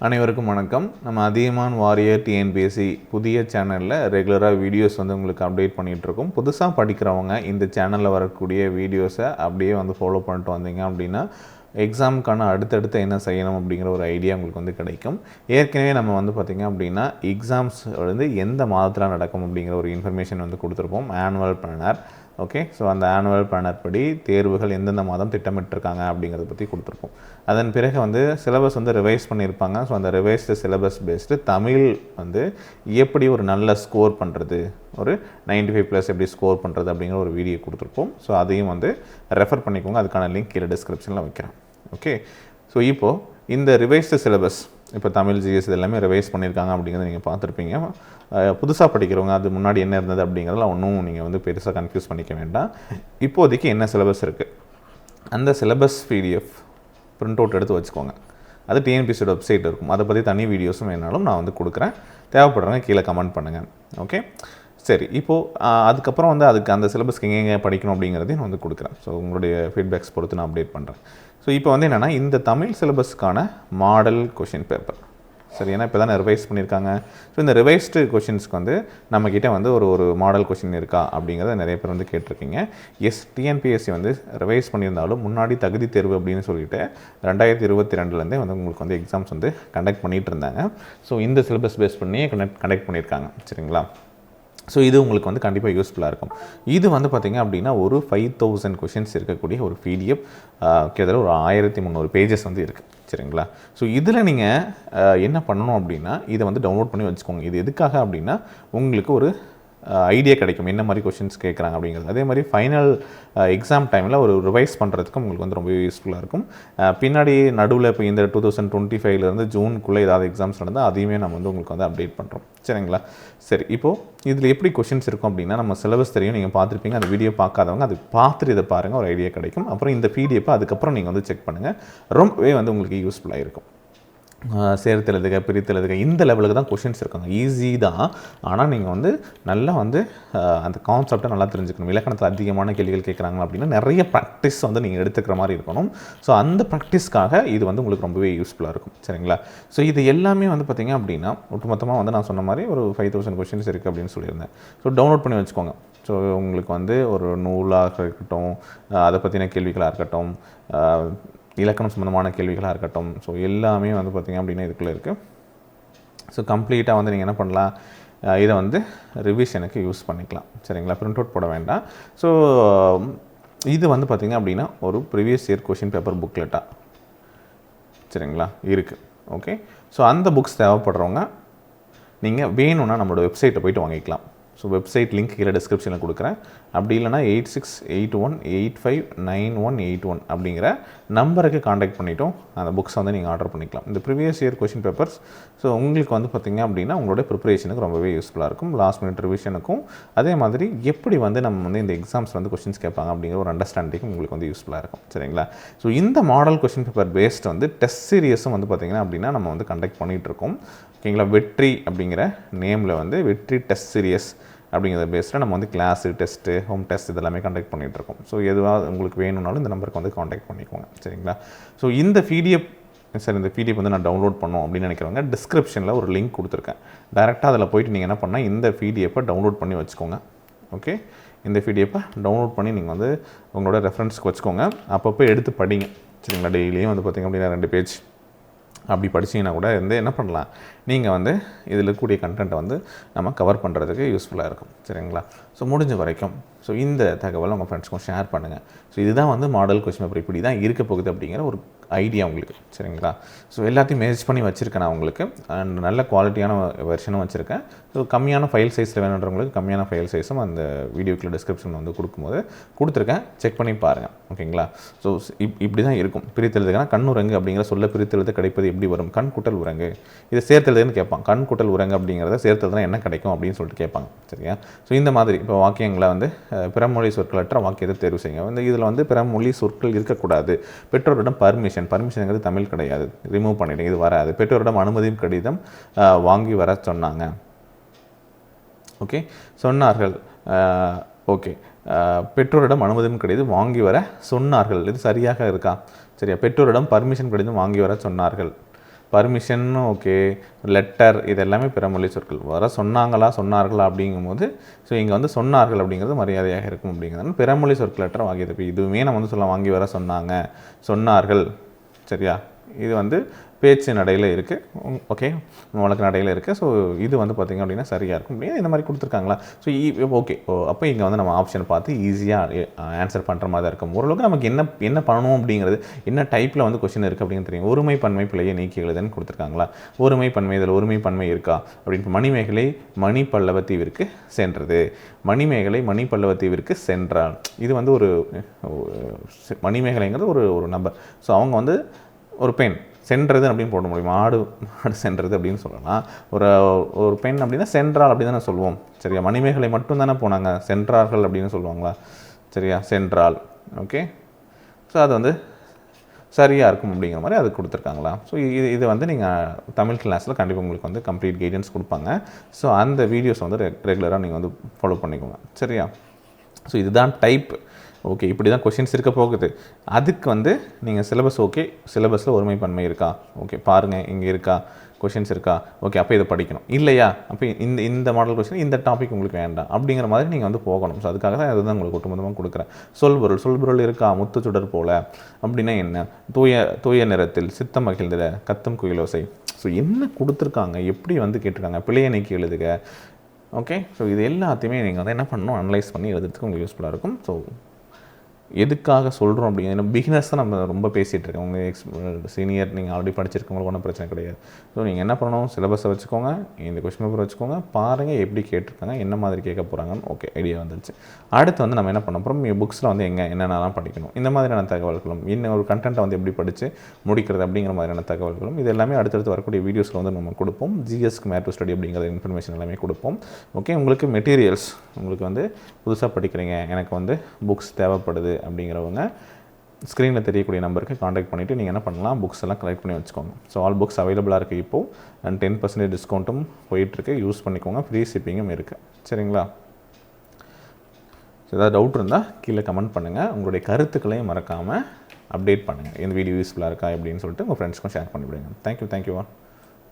அனைவருக்கும் வணக்கம். நம்ம அதியமான் வாரியர் டிஎன்பிஎஸ்சி புதிய சேனலில் ரெகுலராக வீடியோஸ் வந்து உங்களுக்கு அப்டேட் பண்ணிகிட்ருக்கோம் புதுசாக படிக்கிறவங்க இந்த சேனலில் வரக்கூடிய வீடியோஸை அப்படியே வந்து ஃபாலோ பண்ணிட்டு வந்தீங்க அப்படின்னா எக்ஸாமுக்கான அடுத்தடுத்து என்ன செய்யணும் அப்படிங்கிற ஒரு ஐடியா உங்களுக்கு வந்து கிடைக்கும். ஏற்கனவே நம்ம வந்து பார்த்திங்க அப்படின்னா எக்ஸாம்ஸ் வந்து எந்த மாதத்தில் நடக்கும் அப்படிங்கிற ஒரு இன்ஃபர்மேஷன் வந்து கொடுத்துருப்போம். ஆனுவல் பிளானர் ஓகே ஸோ அந்த ஆனுவல் பிளானர் படி தேர்வுகள் எந்தெந்த மாதம் திட்டமிட்டிருக்காங்க அப்படிங்கிறத பற்றி கொடுத்துருப்போம். அதன் பிறகு வந்து சிலபஸ் வந்து ரிவைஸ் பண்ணியிருப்பாங்க. ஸோ அந்த ரிவைஸ்டு சிலபஸ் பேஸ்டு தமிழ் வந்து எப்படி ஒரு நல்ல ஸ்கோர் பண்ணுறது ஒரு 95 ஃபைவ் ப்ளஸ் எப்படி ஸ்கோர் பண்ணுறது அப்படிங்கிற ஒரு வீடியோ கொடுத்துருப்போம். ஸோ அதையும் வந்து ரெஃபர் பண்ணிக்கோங்க. அதுக்கான லிங்க் கீழே டிஸ்கிரிப்ஷனில் வைக்கிறேன். ஓகே ஸோ இப்போது இந்த ரிவைஸ்டு சிலபஸ் இப்போ தமிழ் ஜிஎஸ் இது எல்லாமே ரிவைஸ் பண்ணியிருக்காங்க அப்படிங்கிறத நீங்கள் பார்த்துருப்பீங்க. புதுசாக படிக்கிறவங்க அது முன்னாடி என்ன இருந்தது அப்படிங்கிறதெல்லாம் ஒன்றும் நீங்கள் வந்து பெருசாக கன்ஃபியூஸ் பண்ணிக்க வேண்டாம். இப்போதைக்கு என்ன சிலபஸ் இருக்குது அந்த சிலபஸ் பிடிஎஃப் பிரிண்ட் அவுட் எடுத்து வச்சுக்கோங்க. அது டிஎன்பிசியோட வெப்சைட் இருக்கும். அதை பற்றி தனி வீடியோஸும் வேணாலும் நான் வந்து கொடுக்குறேன். தேவைப்படுறவங்க கீழே கமெண்ட் பண்ணுங்கள் ஓகே சரி இப்போது அதுக்கப்புறம் வந்து அதுக்கு அந்த சிலபஸ்க்கு எங்கெங்கே படிக்கணும் அப்படிங்கிறதையும் நான் வந்து கொடுக்குறேன். ஸோ உங்களுடைய ஃபீட்பேக்ஸ் பொறுத்து நான் அப்டேட் பண்ணுறேன் ஸோ இப்போ வந்து என்னென்னா இந்த தமிழ் சிலபஸ்க்கான மாடல் கொஷின் பேப்பர் சரி ஏன்னா இப்போ தான் ரிவைஸ் பண்ணியிருக்காங்க. ஸோ இந்த ரிவைஸ்டு கொஷின்ஸ்க்கு வந்து நம்மக்கிட்ட வந்து ஒரு ஒரு மாடல் கொஷின் இருக்கா அப்படிங்கிறத நிறைய பேர் வந்து கேட்டிருக்கீங்க. எஸ் டிஎன்பிஎஸ்சி வந்து ரிவைஸ் பண்ணியிருந்தாலும் முன்னாடி தகுதி தேர்வு அப்படின்னு சொல்லிட்டு ரெண்டாயிரத்தி இருபத்தி ரெண்டுலேருந்தே வந்து உங்களுக்கு வந்து எக்ஸாம்ஸ் வந்து கண்டக்ட் பண்ணிகிட்டு இருந்தாங்க. ஸோ இந்த சிலபஸ் பேஸ் பண்ணி கண்டக்ட் கண்டக்ட் பண்ணியிருக்காங்க. சரிங்களா? ஸோ இது உங்களுக்கு வந்து கண்டிப்பாக யூஸ்ஃபுல்லாக இருக்கும். இது வந்து பார்த்திங்க அப்படின்னா ஒரு ஃபைவ் தௌசண்ட் கொஷின்ஸ் இருக்கக்கூடிய ஒரு பிடிஎஃப் கிட்டத்தட்ட ஒரு ஆயிரத்தி முந்நூறு பேஜஸ் வந்து இருக்குது சரிங்களா? ஸோ இதில் நீங்கள் என்ன பண்ணணும் அப்படின்னா இதை வந்து டவுன்லோட் பண்ணி வச்சுக்கோங்க. இது எதுக்காக அப்படின்னா உங்களுக்கு ஒரு ஐடியா கிடைக்கும். என்ன மாதிரி கொஷின்ஸ் கேட்குறாங்க அப்படிங்கிறது. அதே மாதிரி ஃபைனல் எக்ஸாம் டைமில் ஒரு ரிவைஸ் பண்ணுறதுக்கும் உங்களுக்கு வந்து ரொம்ப யூஸ்ஃபுல்லாக இருக்கும். பின்னாடி நடுவில் இப்போ இந்த டூ தௌசண்ட் டுவெண்ட்டி ஃபைவ்லேருந்து ஜூனுக்குள்ளே ஏதாவது எக்ஸாம்ஸ் நடந்தால் அதையுமே நம்ம வந்து உங்களுக்கு வந்து அப்டேட் பண்ணுறோம் சரிங்களா? சரி இப்போது இதில் எப்படி கொஷின்ஸ் இருக்கும் அப்படின்னா நம்ம சிலபஸ் தெரியும் நீங்கள் பார்த்துருப்பீங்க. அந்த வீடியோ பார்க்காதவங்க அது பார்த்துட்டு இதை பாருங்கள் ஒரு ஐடியா கிடைக்கும். அப்புறம் இந்த பிடிஎஃப் அதுக்கப்புறம் நீங்கள் வந்து செக் பண்ணுங்கள் ரொம்பவே வந்து உங்களுக்கு யூஸ்ஃபுல்லாக இருக்கும். சேர்த்து எழுதுக பிரித்து எழுதுக இந்த லெவலுக்கு தான் கொஷின்ஸ் இருக்காங்க. ஈஸி தான். ஆனால் நீங்கள் வந்து நல்லா வந்து அந்த கான்செப்டை நல்லா தெரிஞ்சுக்கணும். இலக்கணத்தில் அதிகமான கேள்விகள் கேட்குறாங்க அப்படின்னா நிறைய ப்ராக்டிஸ் வந்து நீங்கள் எடுத்துக்கிற மாதிரி இருக்கணும். ஸோ அந்த ப்ராக்டிஸ்க்காக இது வந்து உங்களுக்கு ரொம்பவே யூஸ்ஃபுல்லாக இருக்கும். சரிங்களா? ஸோ இது எல்லாமே வந்து பார்த்திங்க அப்படின்னா ஒட்டுமொத்தமாக வந்து நான் சொன்ன மாதிரி ஒரு ஃபைவ் தௌசண்ட் கொஷின்ஸ் இருக்குது அப்படின்னு சொல்லியிருந்தேன். ஸோ டவுன்லோட் பண்ணி வச்சுக்கோங்க. ஸோ உங்களுக்கு வந்து ஒரு நூலாக இருக்கட்டும் அதை பற்றின கேள்விகளாக இருக்கட்டும் இலக்கணம் சம்மந்தமான கேள்விகளாக இருக்கட்டும். ஸோ எல்லாமே வந்து பார்த்திங்க அப்படின்னா இதுக்குள்ளே இருக்குது ஸோ கம்ப்ளீட்டாக வந்து நீங்கள் என்ன பண்ணலாம்? இதை வந்து ரிவிஷனுக்கு யூஸ் பண்ணிக்கலாம். சரிங்களா? பிரிண்ட் அவுட் போட வேண்டாம். ஸோ இது வந்து பார்த்திங்க அப்படின்னா ஒரு ப்ரீவியஸ் இயர் கொஷின் பேப்பர் புக்லெட்டாக சரிங்களா? இருக்குது ஓகே ஸோ அந்த புக்ஸ் தேவைப்படுறவங்க நீங்கள் வேணும்னா நம்மளோட வெப்சைட்டை போயிட்டு வாங்கிக்கலாம். ஸோ வெப்சைட் லிங்க் கீழே டிஸ்கிரிப்ஷனில் கொடுக்குறேன். அப்படி இல்லைனா eight six eight one eight five nine one eight one அப்படிங்கிற நம்பருக்கு காண்டாக்ட் பண்ணிட்டோம். அந்த புக்ஸை வந்து நீங்கள் ஆர்டர் பண்ணிக்கலாம். இந்த previous year question papers so உங்களுக்கு வந்து பார்த்திங்க அப்படின்னா உங்களோட ப்ரிப்பரேஷனுக்கு ரொம்பவே யூஸ்ஃபுல்லாக இருக்கும். லாஸ்ட் மினிட் ரிவிஷனுக்கும் அதே மாதிரி எப்படி வந்து நம்ம வந்து இந்த எக்ஸாம்ஸ் வந்து கொஷின்ஸ் கேட்பாங்க அப்படிங்கிற ஒரு அண்டர்ஸ்டாண்டிங்கும் உங்களுக்கு வந்து யூஸ்ஃபுல்லாக இருக்கும். சரிங்களா? ஸோ இந்த மாடல் கொஷின் பேப்பர் பேஸ்ட் வந்து டெஸ்ட் சீரியஸும் வந்து பார்த்திங்கன்னா அப்படின்னா நம்ம வந்து கண்டக்ட் பண்ணிகிட்ருக்கோம் ஓகேங்களா? வெற்றி அப்படிங்கிற நேமில் வந்து வெற்றி டெஸ்ட் சீரியஸ் அப்படிங்கிறத பேஸில் நம்ம வந்து கிளாஸு டெஸ்ட்டு ஹோம் டெஸ்ட் இதெல்லாமே கண்டக்ட் பண்ணிகிட்டு இருக்கோம் ஸோ எதுவாக உங்களுக்கு வேணும்னாலும் இந்த நம்பருக்கு வந்து காண்டாக்ட் பண்ணிக்கோங்க. சரிங்களா? ஸோ இந்த பிடிஎஃப் சார் இந்த பிடிஎஃப் வந்து நான் டவுன்லோட் பண்ணோம் அப்படின்னு நினைக்கிறவங்க டிஸ்கிரிப்ஷனில் ஒரு லிங்க் கொடுத்துருக்கேன். டேரெக்டாக அதில் போயிட்டு நீங்கள் என்ன பண்ணால் இந்த பிடிஎஃப்பை டவுன்லோட் பண்ணி வச்சுக்கோங்க. ஓகே இந்த பிடிஎஃப்பை டவுன்லோட் பண்ணி நீங்கள் வந்து உங்களோட ரெஃபரன்ஸ்க்கு வச்சுக்கோங்க. அப்பப்போ எடுத்து படிங்க. சரிங்களா? டெய்லியும் வந்து பார்த்திங்க அப்படின்னா ரெண்டு பேஜ் அப்படி படிச்சீங்கன்னா கூட வந்து என்ன பண்ணலாம்? நீங்கள் வந்து இதில் இருக்கக்கூடிய கண்டென்ட்டை வந்து நம்ம கவர் பண்ணுறதுக்கு யூஸ்ஃபுல்லாக இருக்கும். சரிங்களா? ஸோ முடிஞ்ச வரைக்கும் ஸோ இந்த தகவலை உங்கள் ஃப்ரெண்ட்ஸ்க்கும் ஷேர் பண்ணுங்கள் ஸோ இதுதான் வந்து மாடல் கொஸ்டின் பேப்பர் இப்படி தான் இருக்க போகுது அப்படிங்கிற ஒரு ஐடியா உங்களுக்கு. சரிங்களா? ஸோ எல்லாத்தையும் மேஜ் பண்ணி வச்சுருக்கேன் நான் உங்களுக்கு. அண்ட் நல்ல குவாலிட்டியான வெர்ஷனும் வச்சுருக்கேன். ஸோ கம்மியான ஃபைல் சைஸில் வேணுன்றவங்களுக்கு கம்மியான ஃபைல் சைஸும் அந்த வீடியோக்குள்ள டிஸ்கிரிப்ஷன் வந்து கொடுக்கும்போது கொடுத்துருக்கேன். செக் பண்ணி பாருங்கள் ஓகேங்களா? ஸோ இப் இப்படி தான் இருக்கும் பிரித்தெழுதுனா உரங்கு அப்படிங்கிற சொல்ல பிரித்தெழுத கிடைப்பது எப்படி வரும்? கண் குட்டல் உரங்கு இதை சேர்த்தெழுதுன்னு கேட்பான். கண் குட்டல் உரங்கு அப்படிங்கிறத சேர்த்தெழுதுனா என்ன கிடைக்கும் அப்படின்னு சொல்லிட்டு கேட்பாங்க. சரியா? ஸோ இந்த மாதிரி இப்போ வாக்கியங்களை வந்து பிறமொழி சொற்களற்ற வாக்கியத்தை தேர்வு செய்யுங்க. வந்து இதில் வந்து பிறமொழி சொற்கள் இருக்கக்கூடாது. பெற்றோரிடம் பர்மிஷன் பர்மிஷனுங்கிறது தமிழ் கிடையாது. ரிமூவ் பண்ணிடுங்க இது வராது. பெற்றோரிடம் அனுமதியும் கடிதம் வாங்கி வர சொன்னாங்க. ஓகே சொன்னார்கள். ஓகே பெற்றோரிடம் அனுமதியும் கடிதம் வாங்கி வர சொன்னார்கள். இது சரியாக இருக்கா? சரியா. பெற்றோரிடம் பர்மிஷன் கடிதம் வாங்கி வர சொன்னார்கள். பர்மிஷன் ஓகே லெட்டர் இது எல்லாமே பிறமொழி சொற்கள். வர சொன்னாங்களா சொன்னார்களா அப்படிங்கும்போது ஸோ இங்கே வந்து சொன்னார்கள் அப்படிங்கிறது மரியாதையாக இருக்கும் அப்படிங்கிறது பிறமொழி சொற்கள் லெட்டர் வாங்கியது. இப்போ இதுவுமே நம்ம வந்து சொல்ல வாங்கி வர சொன்னாங்க சொன்னார்கள். சரியா? இது வந்து பேச்சு நடையில் இருக்குது ஓகே வழக்கு நடையில் இருக்குது ஸோ இது வந்து பார்த்திங்க அப்படின்னா சரியாக இருக்கும். அப்படியே இந்த மாதிரி கொடுத்துருக்காங்களா? ஸோ ஓகே e, ஓ அப்போ இங்கே வந்து நம்ம ஆப்ஷன் பார்த்து ஈஸியாக ஆன்சர் பண்ணுற மாதிரி தான் இருக்கும். ஓரளவுக்கு நமக்கு என்ன என்ன பண்ணணும் அப்படிங்கிறது என்ன டைப்பில் வந்து கொஷின் இருக்குது அப்படின்னு தெரியும். ஒருமை பன்மை பிள்ளையை நீக்கி எழுதுன்னு கொடுத்துருக்காங்களா? ஒருமை பன்மை இதில் ஒருமை பன்மை இருக்கா? அப்படின்னு மணிமேகலை மணி பல்லவ தீவிற்கு சென்றது. மணிமேகலை மணி பல்லவ தீவிற்கு இது வந்து ஒரு ஒரு- மணிமேகலைங்கிறது ஒரு ஒரு நம்பர் ஸோ அவங்க வந்து ஒரு பெண். சென்றது அப்படின்னு போட முடியும். ஆடு மாடு சென்றது அப்படின்னு சொல்லலாம். ஒரு ஒரு பெண் அப்படின்னா சென்றாள் அப்படி தானே சொல்லுவோம். சரியா? மணிமேகலை மட்டும் தானே போனாங்க. சென்றார்கள் அப்படின்னு சொல்லுவாங்களா? சரியா? சென்றாள் ஓகே? ஸோ அது வந்து சரியாக இருக்கும் அப்படிங்கிற மாதிரி அது கொடுத்துருக்காங்களா? ஸோ இது இது வந்து நீங்கள் தமிழ் கிளாஸில் கண்டிப்பாக உங்களுக்கு வந்து கம்ப்ளீட் கைடன்ஸ் கொடுப்பாங்க. ஸோ அந்த வீடியோஸ் வந்து ரெகுலராக நீங்கள் வந்து ஃபாலோ பண்ணிக்கோங்க. சரியா? ஸோ இதுதான் டைப் ஓகே இப்படி தான் கொஷின்ஸ் இருக்க போகுது. அதுக்கு வந்து நீங்கள் சிலபஸ் ஓகே சிலபஸில் ஒருமைப்பன்மை இருக்கா? ஓகே பாருங்கள் இங்கே இருக்கா? கொஷின்ஸ் இருக்கா? ஓகே அப்போ இதை படிக்கணும். இல்லையா? அப்போ இந்த இந்த மாடல் கொஷின் இந்த டாபிக் உங்களுக்கு வேண்டாம். அப்படிங்கிற மாதிரி நீங்கள் வந்து போகணும். ஸோ அதுக்காக தான் அதுதான் உங்களுக்கு ஒட்டுமொத்தமாக கொடுக்குறேன். சொல்பொருள் சொல்பொருள் இருக்கா? முத்துச்சுடர் போல. அப்படின்னா என்ன? தூய தூய நிறத்தில் சித்தம் மகிழ்ந்திட கத்தம் குயிலோசை. ஸோ என்ன கொடுத்துருக்காங்க? எப்படி வந்து கேட்டிருக்காங்க? பிழையை நீக்கி எழுதுக. ஓகே ஸோ இது எல்லாத்தையுமே நீங்கள் வந்து என்ன பண்ணணும்? அனலைஸ் பண்ணி எழுதுறதுக்கு உங்களுக்கு யூஸ்ஃபுல்லாக இருக்கும். ஸோ எதுக்காக சொல்கிறோம் அப்படிங்க ஏன்னா பிகினர்ஸ் தான் நம்ம ரொம்ப பேசிகிட்டு இருக்கோம். உங்கள் எக்ஸ் சீனியர் நீங்கள் ஆல்ரெடி படிச்சிருக்கவங்களுக்கு ஒன்றும் பிரச்சனை கிடையாது. ஸோ நீங்கள் என்ன பண்ணணும்? சிலபஸை வச்சுக்கோங்க. இந்த கொஸ்டின் பேப்பர் வச்சுக்கோங்க. பாருங்கள் எப்படி கேட்டிருக்காங்க என்ன மாதிரி கேட்க போகிறாங்கன்னு ஓகே ஐடியா வந்துருச்சு. அடுத்து வந்து நம்ம என்ன பண்ண போகிறோம் புக்ஸில் வந்து எங்கே என்னென்னலாம் படிக்கணும்? இந்த மாதிரியான தகவல்களும் இன்னும் ஒரு கண்டென்ட்டை வந்து எப்படி படித்து முடிக்கிறது அப்படிங்கிற மாதிரியான தகவல்களும் இது எல்லாமே அடுத்தடுத்து வரக்கூடிய வீடியோஸில் வந்து நம்ம கொடுப்போம். ஜிஎஸ்க்கு மேட் டு ஸ்டடி அப்படிங்கிற இன்ஃபர்மேஷன் எல்லாமே கொடுப்போம். ஓகே உங்களுக்கு மெட்டீரியல்ஸ் உங்களுக்கு வந்து புதுசாக படிக்கிறீங்க எனக்கு வந்து புக்ஸ் தேவைப்படுது அப்படிங்கிறவங்க ஸ்க்ரீனில் தெரியக்கூடிய நம்பருக்கு காண்டாக்ட் பண்ணிவிட்டு நீங்கள் என்ன பண்ணலாம் புக்ஸ் எல்லாம் கலெக்ட் பண்ணி வச்சுக்கோங்க. ஸோ ஆல் புக்ஸ் அவைலபிளாக இருக்குது இப்போது அண்ட் டென் பர்சன்டேஜ் டிஸ்கவுண்ட்டும் போயிட்டுருக்கு. யூஸ் பண்ணிக்கோங்க. ஃப்ரீ ஷிப்பிங்கும் இருக்குது சரிங்களா? ஏதாவது டவுட் இருந்தால் கீழே கமெண்ட் பண்ணுங்கள் உங்களுடைய கருத்துக்களையும் மறக்காமல் அப்டேட் பண்ணுங்கள் இந்த வீடியோ யூஸ்ஃபுல்லாக இருக்கா? அப்படின்னு சொல்லிட்டு உங்கள் ஃப்ரெண்ட்ஸ்க்கும் ஷேர் பண்ணிவிடுங்க. Thank you thank you